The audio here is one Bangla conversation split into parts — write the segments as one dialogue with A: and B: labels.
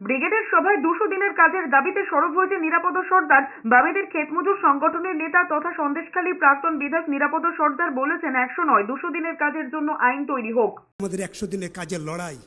A: ব্রিগেডের সভায় দুশো দিনের কাজের দাবিতে সরব হয়েছে নিরাপদ সর্দার বাবেদের খেতমজুর সংগঠনের নেতা তথা সন্দেশখালী প্রাক্তন বিধায়ক নিরাপদ সর্দার বলেছেন, একশো নয়, দুশো দিনের কাজের জন্য আইন তৈরি হোক।
B: আমাদের একশো দিনের কাজের লড়াই।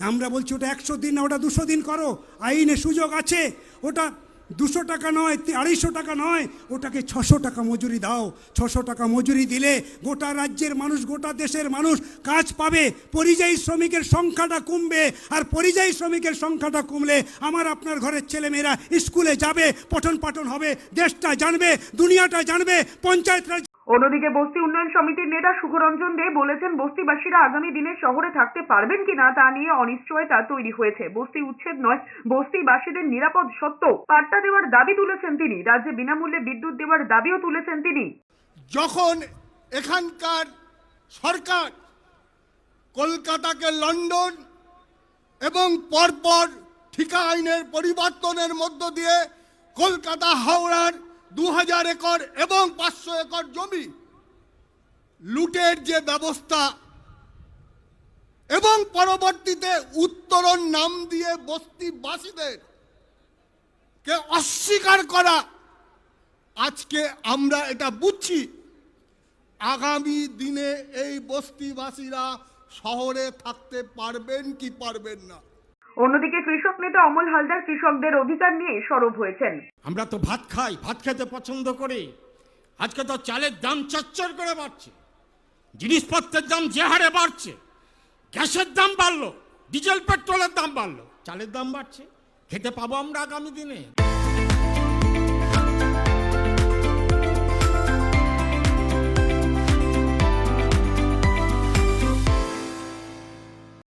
B: আমরা বলছি ওটা একশো দিন না, ওটা দুশো দিন করো। আইনে সুযোগ আছে, ওটা দুশো টাকা নয় আড়াইশো টাকা নয়, ওটাকে ছশো টাকা মজুরি দাও। ছশো টাকা মজুরি দিলে গোটা রাজ্যের মানুষ, গোটা দেশের মানুষ কাজ পাবে। পরিযায়ী শ্রমিকের সংখ্যাটা কমবে আর পরিযায়ী শ্রমিকের সংখ্যাটা কমলে আমার আপনার ঘরের ছেলেমেয়েরা স্কুলে যাবে, পঠন পাঠন হবে, দেশটা জানবে, দুনিয়াটা জানবে, পঞ্চায়েত রাজ
A: অন্যদিকে বস্তি উন্নয়ন সমিতির নেতা সুখরঞ্জন দে বলেছেন, বস্তিবাসীরা আগামী দিনে শহরে থাকতে পারবেন কিনা তা নিয়ে অনিশ্চয়তা তৈরি হয়েছে। বস্তি উচ্ছেদ নয়, বস্তিবাসীদের নিরাপদ সত্য পাট্টা দেওয়ার দাবি তুলেছেন তিনি। রাজ্যে বিনামূল্যে বিদ্যুৎ দেওয়ার দাবিও তুলেছেন তিনি।
C: যখন এখানকার সরকার কলকাতাকে লন্ডন এবং পরপর ঠিকা আইনের পরিবর্তনের মধ্য দিয়ে কলকাতা হাওড়ার দু হাজার একর এবং পাঁচশো একর জমি লুটের যে ব্যবস্থা এবং পরবর্তীতে উত্তরণ নাম দিয়ে বস্তিবাসীদের কে অস্বীকার করা, আজকে আমরা এটা বুঝছি। আগামী দিনে এই বস্তিবাসীরা শহরে থাকতে পারবেন কি পারবেন না।
A: অন্যদিকে কৃষক নেতা অমল হালদার কৃষকদের অধিকার নিয়ে সরব হয়েছেন।
D: আমরা তো ভাত খাই, ভাত খেতে পছন্দ করি। আজকে তো চালের দাম চচ্চর করে বাড়ছে। জিনিসপত্রের দাম যে হারে বাড়ছে, গ্যাসের দাম বাড়লো, ডিজেল, পেট্রোলের দাম বাড়লো। চালের দাম বাড়ছে, খেতে পাবো আমরা আগামী দিনে।